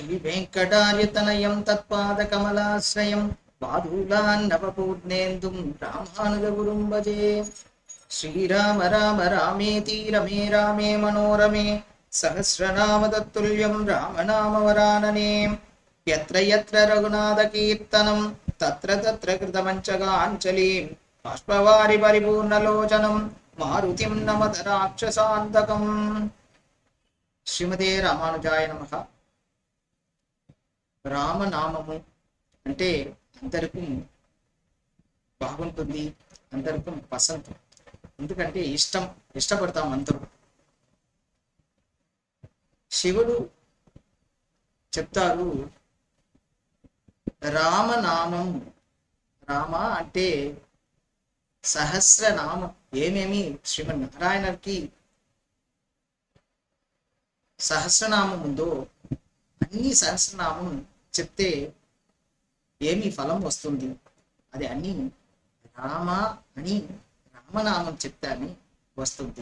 ஸ்ரீவேங்கடாரியத்தனயம் தற்பாத கமலாசிரயம் வாதூலான் நவபூர்ணேந்தும் ராமானுஜகுரும் பஜே ஸ்ரீராம ராம ராமேதி ரமே ராமே மனோரமே. சகசிரநாம தத்துல்யம் ராமநாமவரானனே. யத்ர யத்ர ரகுநாத கீர்த்தனம் தத்ர தத்ர கிருதமஞ்சகாஞ்சலிம் பாஷ்பவாரி பரிபூர்ணலோச்சனம் மாருதிம் நமத ராட்சசாந்தகம் ஸ்ரீமதே ராமானுஜாய நமகா రామనామము అంటే అందరికీ బాగుంటుంది అందరికీ పసంతం ఎందుకంటే ఇష్టం ఇష్టపడతాం అందరూ. శివుడు చెప్తారు రామనామం రామ అంటే సహస్రనామం ఏమేమి? శ్రీమన్నారాయణకి సహస్రనామం ఉందో అన్ని సహస్రనామం చెప్తే ఏమి ఫలం వస్తుంది? అది అన్ని రామ అని రామనామం చెప్తే అని వస్తుంది.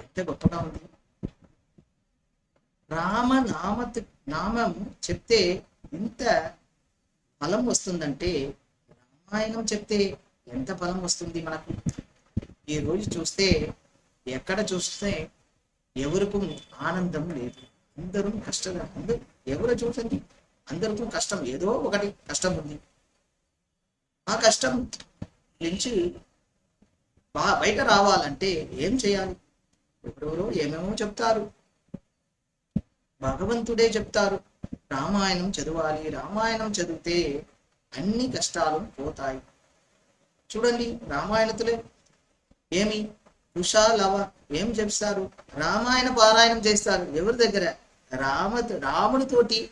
ఎంత గొప్పగా ఉంది. రామనామ నామం చెప్తే ఇంత ఫలం వస్తుందంటే రామాయణం చెప్తే ఎంత ఫలం వస్తుంది మనకు? ఈ రోజు చూస్తే ఎక్కడ చూస్తే ఎవరికూ ఆనందం లేదు. అందరూ కష్టమే. అందరూ ఎవరు చూసండి అందరికీ కష్టం. ఏదో ఒకటి కష్టం ఉంది. ఆ కష్టం నుంచి బా బయట రావాలంటే ఏం చేయాలి? ఎవరెవరో ఏమేమో చెప్తారు. భగవంతుడే చెప్తారు. రామాయణం చదవాలి. రామాయణం చదివితే అన్ని కష్టాలు పోతాయి. చూడండి రామాయణతులే ఏమి? కుషాలవ లవ ఏం చెప్తారు రామాయణ పారాయణం చేస్తారు. ఎవరి దగ్గర? రామ రాముడితోటి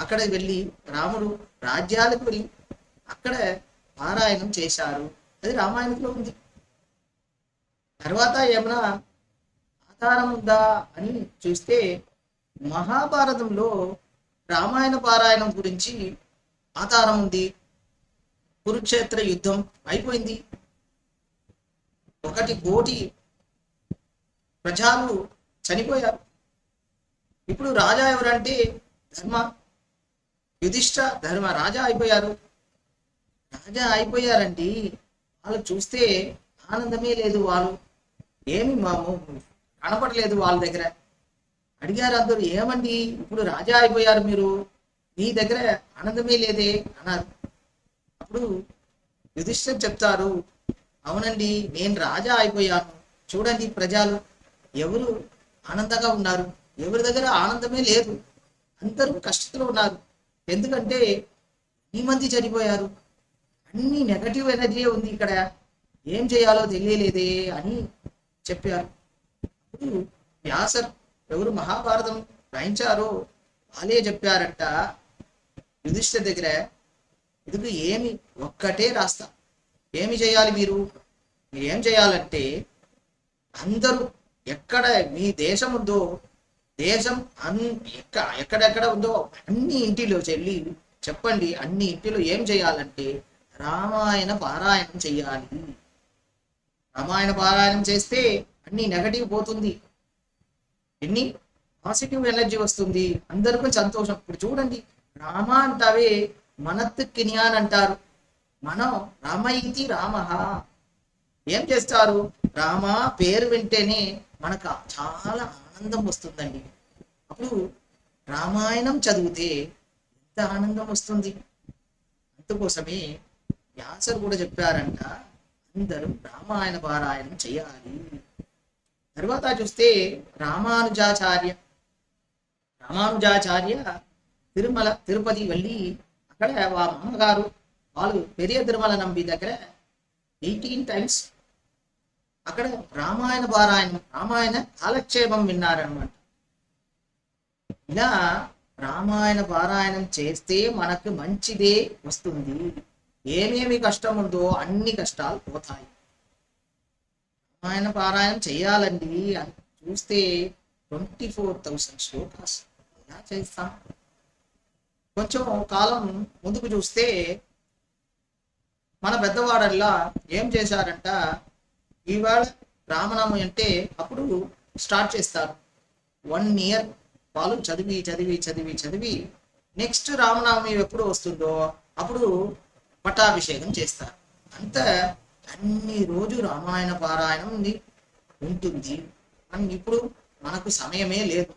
అక్కడ వెళ్ళి రాముడు రాజ్యాలకు వెళ్ళి అక్కడ పారాయణం చేశారు. అది రామాయణంలో ఉంది. తర్వాత ఏమైనా ఆధారం ఉందా అని చూస్తే మహాభారతంలో రామాయణ పారాయణం గురించి ఆధారం ఉంది. కురుక్షేత్ర యుద్ధం అయిపోయింది. ఒకటి కోటి ప్రజలు చనిపోయారు. ఇప్పుడు రాజా ఎవరంటే ధర్మ యుధిష్ఠ ధర్మ రాజా అయిపోయారు. రాజా అయిపోయారండి వాళ్ళు చూస్తే ఆనందమే లేదు వాళ్ళు. ఏమి మాము? కనపడలేదు వాళ్ళ దగ్గర. అడిగారు అందరూ ఏమండి ఇప్పుడు రాజా అయిపోయారు మీరు? మీ దగ్గర ఆనందమే లేదే అన్నారు. అప్పుడు యుధిష్ఠ చెప్తారు అవునండి నేను రాజా అయిపోయాను. చూడండి ప్రజలు ఎవరు ఆనందంగా ఉన్నారు? ఎవరి దగ్గర ఆనందమే లేదు. అందరూ కష్టంలో ఉన్నారు. ఎందుకంటే ఈ మంది చనిపోయారు. అన్ని నెగటివ్ ఎనర్జీ ఉంది ఇక్కడ. ఏం చేయాలో తెలియలేదే అని చెప్పారు. అప్పుడు వ్యాసర్ ఎవరు మహాభారతం రాయించారో వాళ్ళే చెప్పారంట యుధిష్ఠ దగ్గర ఇది ఏమి ఒక్కటే రాస్తా. ఏమి చేయాలి మీరు? మీరు ఏం చేయాలంటే అందరూ ఎక్కడ మీ దేశం ఉందో దేశం అన్ ఎక్క ఎక్కడెక్కడ ఉందో అన్ని ఇంటిలో చెల్లి చెప్పండి అన్ని ఇంటిలో ఏం చేయాలంటే రామాయణ పారాయణం చేయాలి. రామాయణ పారాయణం చేస్తే అన్ని నెగటివ్ పోతుంది. ఎన్ని పాజిటివ్ ఎనర్జీ వస్తుంది. అందరికీ సంతోషం. ఇప్పుడు చూడండి రామ అంటావే మనత్ కినియాన్ అంటారు. మనం రామ ఇది రామ. ఏం చేస్తారు? రామ పేరు వింటేనే మనకు చాలా ఆనందం వస్తుందండి. అప్పుడు రామాయణం చదివితే ఎంత ఆనందం వస్తుంది? అందుకోసమే వ్యాసరు కూడా చెప్పారంట అందరూ రామాయణ పారాయణం చేయాలి. తర్వాత చూస్తే రామానుజాచార్య రామానుజాచార్య తిరుమల తిరుపతి వెళ్ళి అక్కడ వా అమ్మగారు వాళ్ళు పెరియ తిరుమల నంబి దగ్గర ఎయిటీన్ టైమ్స్ అక్కడ రామాయణ పారాయణం రామాయణ కాలక్షేపం విన్నారనమాట ఇలా రామాయణ పారాయణం చేస్తే మనకు మంచిదే వస్తుంది. ఏమేమి కష్టం ఉందో అన్ని కష్టాలు పోతాయి. రామాయణ పారాయణం చేయాలండి అని చూస్తే ట్వంటీ ఫోర్ థౌసండ్ శ్లోకాస్ ఎలా చేస్తాం? కొంచెం కాలం ముందుకు చూస్తే మన పెద్దవాడల్లా ఏం చేశారంట? ఇవాళ రామనామం అంటే అప్పుడు స్టార్ట్ చేస్తారు. వన్ ఇయర్ వాళ్ళు చదివి చదివి చదివి చదివి నెక్స్ట్ రామనామం ఎప్పుడు వస్తుందో అప్పుడు పట్టాభిషేకం చేస్తారు. అంత అన్ని రోజు రామాయణ పారాయణం ఉంటుంది. కానీ ఇప్పుడు మనకు సమయమే లేదు.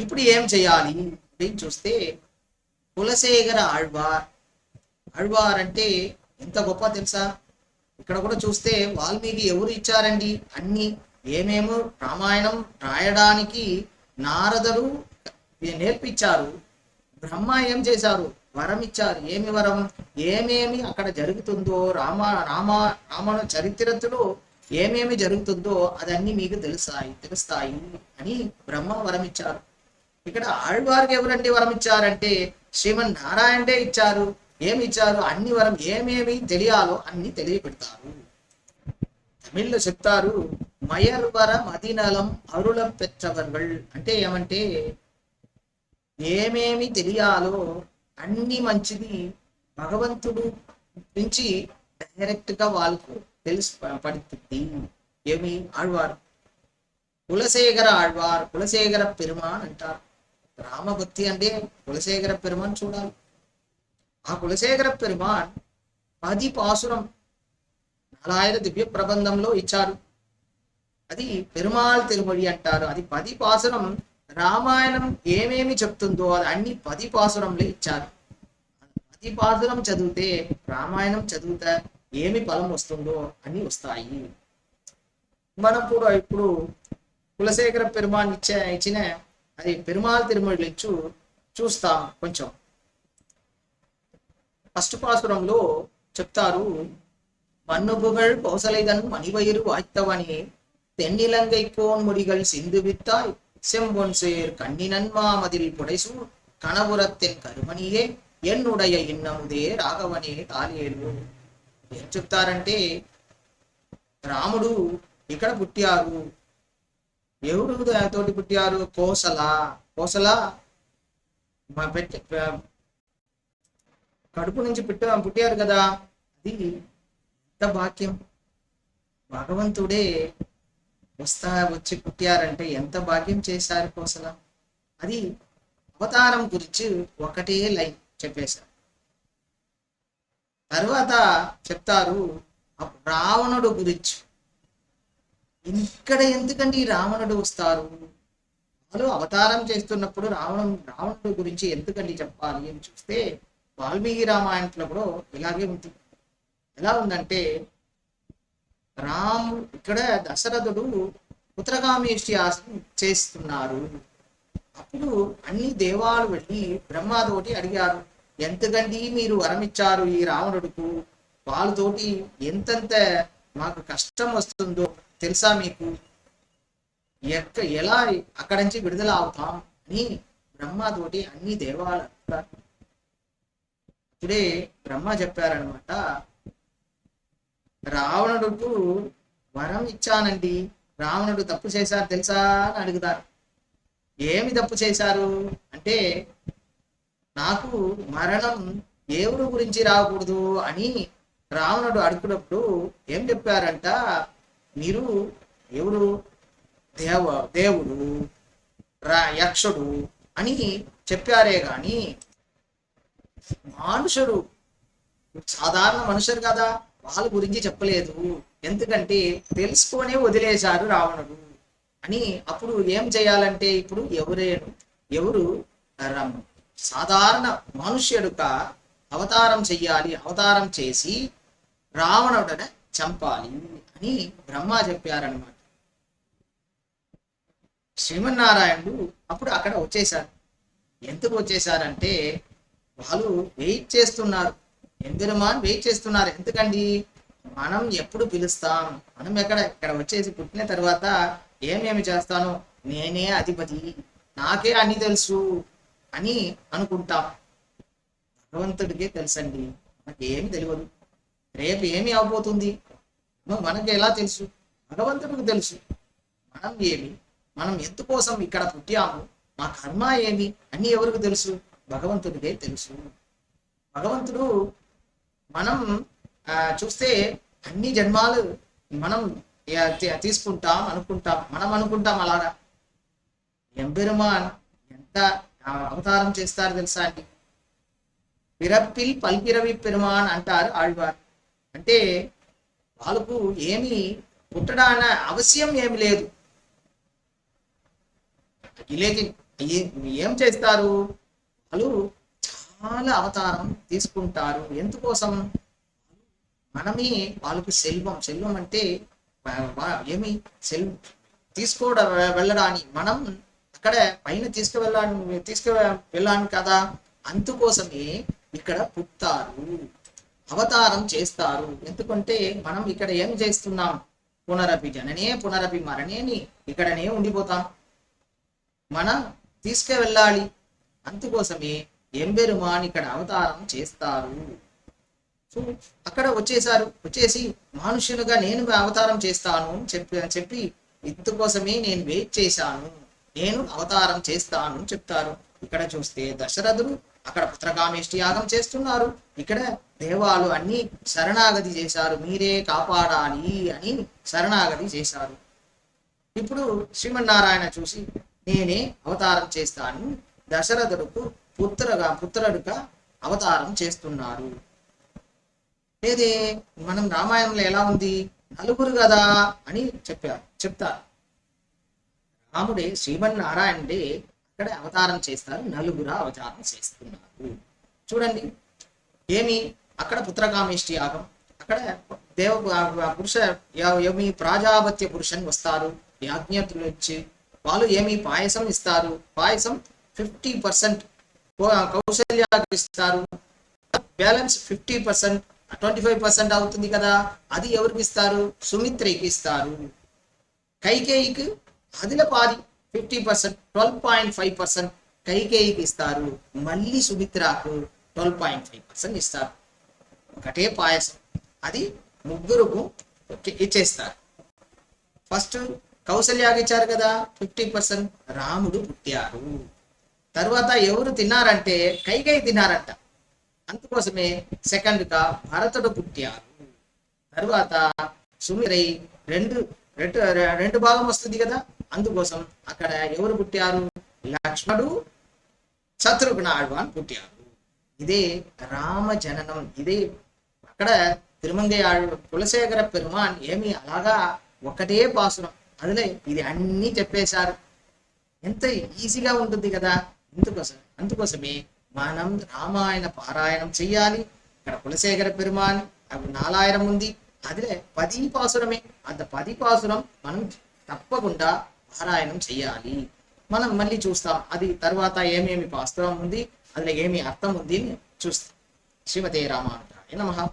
ఇప్పుడు ఏం చేయాలి అని చూస్తే కులశేఖర ఆళ్వార్. ఆళ్వార్ అంటే ఎంత గొప్ప తెలుసా? ఇక్కడ కూడా చూస్తే వాల్మీకి ఎవరు ఇచ్చారండి? అన్ని ఏమేమో రామాయణం రాయడానికి నారదుడు నేర్పించారు. బ్రహ్మ ఏం చేశారు? వరం ఇచ్చారు. ఏమి వరం? ఏమేమి అక్కడ జరుగుతుందో రామ రామ రామణ చరిత్రలో ఏమేమి జరుగుతుందో అదన్నీ మీకు తెలుస్తాయి తెలుస్తాయి అని బ్రహ్మ వరం ఇచ్చారు. ఇక్కడ ఆళ్వారికి ఎవరండి వరం ఇచ్చారంటే శ్రీమన్ నారాయణే ఇచ్చారు. ఏమి ఇచ్చారు అన్ని వరం ఏమేమి తెలియాలో అన్ని తెలియపెడతారు. తమిళ్ళు చెప్తారు మయర్వర మదినలం అరుళ పెట్టవర్గల్ అంటే ఏమంటే ఏమేమి తెలియాలో అన్ని మంచిది భగవంతుడు నుంచి డైరెక్ట్గా వాళ్ళకు తెలిసి పడుతుంది. ఏమి? ఆழ்వారు కులశేఖర ఆழ்వార్ కులశేఖర పెరుమ అంటారు. రామభక్తి అంటే కులశేఖర పెరుమని చూడాలి. ఆ కులశేఖర పెరుమాన్ పది పాసురం నాలాయన దివ్య ప్రబంధంలో ఇచ్చారు. అది పెరుమాళ్ తిరుమడి అంటారు. అది పది పాసురం రామాయణం ఏమేమి చెప్తుందో అది అన్ని పది పాసురంలో ఇచ్చారు. పది పాసురం చదివితే రామాయణం చదివితే ఏమి ఫలం వస్తుందో అన్ని వస్తాయి. మనం కూడా ఇప్పుడు కులశేఖర పెరుమాన్ ఇచ్చే ఇచ్చిన అది పెరుమాళ్ తిరుమడి ఇచ్చు చూస్తాం కొంచెం. ఫస్ట్ పాసురంలో చెప్తారు மண்ணுபுகழ் கௌசலைதன் மணிவயிறு வாய்த்தவனே தென்னிலங்கை கோன் முடிகள் சிந்து வித்தாய் செம்பொன் சேர் கண்ணினன் மாமதில் புடைசூர் కనబురత్తెన్ కరుమణియే ఎన్నుడయ ఇన్నముదే రాఘవనే తాలేలు ఏం చెప్తారంటే రాముడు ఇక్కడ పుట్టారు ఎవరు తోటి పుట్టారు కోసల కోసల మా పెట్ట ప- కడుపు నుంచి పుట్ట పుట్టారు కదా. అది ఎంత భాగ్యం. భగవంతుడే వస్తా వచ్చి పుట్టారంటే ఎంత భాగ్యం చేశారు కోసల. అది అవతారం గురించి ఒకటే లైన్ చెప్పేశారు. తర్వాత చెప్తారు రావణుడు గురించి. ఇక్కడ ఎందుకండి రావణుడు వస్తారు? వాళ్ళు అవతారం చేస్తున్నప్పుడు రావణం రావణుడు గురించి ఎందుకండి చెప్పాలి అని చూస్తే వాల్మీకి రామాయణంలో కూడా ఇలాగే ఉంటుంది. ఎలా ఉందంటే రాము ఇక్కడ దశరథుడు పుత్రకామేష్యాసం చేస్తున్నారు. అప్పుడు అన్ని దేవాలు వెళ్ళి బ్రహ్మతోటి అడిగారు ఎంతకండి మీరు వరమిచ్చారు ఈ రావణుడుకు? వాళ్ళతోటి ఎంతెంత మాకు కష్టం వస్తుందో తెలుసా మీకు? ఎక్క ఎలా అక్కడి నుంచి విడుదల అవుతాం? అని బ్రహ్మతోటి అన్ని దేవాలు ఇప్పుడే బ్రహ్మ చెప్పారనమాట రావణుడుకు వరం ఇచ్చానండి. రావణుడు తప్పు చేశారు తెలుసా? అని అడుగుతారు. ఏమి తప్పు చేశారు? అంటే నాకు మరణం దేవుడు గురించి రాకూడదు అని రావణుడు అడుగునప్పుడు ఏం చెప్పారంట? మీరు ఎవరు? దేవ దేవుడు రా యక్షుడు అని చెప్పారే కానీ మానుషుడు సాధారణ మనుషులు కదా వాళ్ళ గురించి చెప్పలేదు. ఎందుకంటే తెలుసుకొనే వదిలేశారు రావణుడు. అని అప్పుడు ఏం చేయాలంటే ఇప్పుడు ఎవరేను ఎవరు రమ్ సాధారణ మనుష్యుడుక అవతారం చెయ్యాలి అవతారం చేసి రావణుడని చంపాలి అని బ్రహ్మ చెప్పారనమాట శ్రీమన్నారాయణుడు అప్పుడు అక్కడ వచ్చేశారు. ఎందుకు వచ్చేసారంటే వాళ్ళు వెయిట్ చేస్తున్నారు. ఎందురమాన్ వెయిట్ చేస్తున్నారు. ఎందుకండి? మనం ఎప్పుడు పిలుస్తాం? మనం ఎక్కడ? ఇక్కడ వచ్చేసి పుట్టిన తర్వాత ఏమేమి చేస్తాను? నేనే అధిపతి. నాకే అన్ని తెలుసు అని అనుకుంటాం. భగవంతుడికే తెలుసండి. మనకేమి తెలియదు. రేపు ఏమి అవబోతుంది? మనకి ఎలా తెలుసు? భగవంతుడికి తెలుసు. మనం ఏమి? మనం ఎందుకోసం ఇక్కడ పుట్టాము? మా కర్మ ఏమి? అన్ని ఎవరికి తెలుసు? భగవంతుడికే తెలుసు. భగవంతుడు మనం ఆ, చూస్తే అన్ని జన్మాలు మనం తీసుకుంటాం అనుకుంటాం మనం అనుకుంటాం అలాగా. ఎంబెరుమాన్ ఎంత అవతారం చేస్తారు తెలుసా అండి? పిరప్పిల్ పల్పిరవి పెరుమాన్ అంటారు ఆళ్వారు. అంటే వాళ్ళకు ఏమి పుట్టడాన అవశ్యం ఏమి లేదు. ఇలేకి ఏం చేస్తారు? వాళ్ళు చాలా అవతారం తీసుకుంటారు. ఎందుకోసం? మనమే వాళ్ళకి సెల్వం సెల్వం అంటే ఏమి? సెల్ తీసుకోవడ వెళ్ళడానికి మనం అక్కడ పైన తీసుకువెళ్ళాను తీసుకు వెళ్ళాను కదా. అందుకోసమే ఇక్కడ పుట్టారు. అవతారం చేస్తారు. ఎందుకంటే మనం ఇక్కడ ఏం చేస్తున్నాం? పునరపి జననే పునరపి మరణేని ఇక్కడనే ఉండిపోతాం. మనం తీసుకువెళ్ళాలి. అందుకోసమే ఎంబెరుమాన్ ఇక్కడ అవతారం చేస్తారు. సో అక్కడ వచ్చేసారు వచ్చేసి మనుషులుగా నేను అవతారం చేస్తాను అని చెప్పి చెప్పి ఇందుకోసమే నేను వెయిట్ చేశాను. నేను అవతారం చేస్తాను అని చెప్తారు. ఇక్కడ చూస్తే దశరథుడు అక్కడ పుత్రకామేష్టి యాగం చేస్తున్నారు. ఇక్కడ దేవాలు అన్ని శరణాగతి చేశారు. మీరే కాపాడాలి అని శరణాగతి చేశారు. ఇప్పుడు శ్రీమన్నారాయణ చూసి నేనే అవతారం చేస్తాను. దశరథుడుకు పుత్రగా పుత్రుడుగా అవతారం చేస్తున్నారు. ఏది? మనం రామాయణంలో ఎలా ఉంది? నలుగురు కదా అని చెప్పారు చెప్తారు. రాముడే శ్రీమన్నారాయణుడే అక్కడ అవతారం చేస్తారు నలుగురు అవతారం చేస్తున్నారు. చూడండి ఏమి? అక్కడ పుత్రకామేష్టి యాగం అక్కడ దేవ పురుష ఏమి? ప్రాజాపత్య పురుషన్ వస్తారు యాజ్ఞతులు వచ్చి వాళ్ళు ఏమి? పాయసం ఇస్తారు. పాయసం ఫిఫ్టీ పర్సెంట్ కౌశల్యాకు ఇస్తారు. Balance fifty percent twenty five percent అవుతుంది కదా అది ఎవరికి ఇస్తారు? సుమిత్రికి ఇస్తారు. కైకేయికి అదిల పాది fifty percent twelve point five percent కైకేయికి ఇస్తారు. మళ్ళీ సుమిత్రకు ట్వెల్వ్ పాయింట్ ఫైవ్ పర్సెంట్ ఇస్తారు. ఒకటే పాయసం. అది ముగ్గురుకు ఇచ్చేస్తారు. ఫస్ట్ కౌశల్యాకి ఇచ్చారు కదా ఫిఫ్టీ పర్సెంట్. రాముడు పుట్టారు. తర్వాత ఎవరు తిన్నారంటే కైకై తిన్నారంట. అందుకోసమే సెకండ్గా భరతుడు పుట్టారు తర్వాత సుమిరై రెండు రెండు రెండు భాగం వస్తుంది కదా? అందుకోసం అక్కడ ఎవరు పుట్టారు? లక్ష్మణుడు శత్రుఘ్న ఆళ్వాన్ పుట్టారు ఇదే రామ జననం ఇదే అక్కడ తిరుమంగై ఆళ్ కులశేఖర పెరుమాన్ ఏమి అలాగా ఒకటే పాసురం. అదిలే ఇది అన్నీ చెప్పేశారు. ఎంత ఈజీగా ఉంటుంది కదా? ఇందుకోసం అందుకోసమే మనం రామాయణ పారాయణం చెయ్యాలి. ఇక్కడ కులశేఖర పెరుమాన్ అవి నాలాయిరం ఉంది. అదిలే పది పాసురమే అంత పది పాసురం మనం తప్పకుండా పారాయణం చెయ్యాలి. మనం మళ్ళీ చూస్తాం అది తర్వాత ఏమేమి పాసురం ఉంది అందులో ఏమి అర్థం ఉంది అని చూస్తాం. శ్రీమతే రామానుజాయ నమ.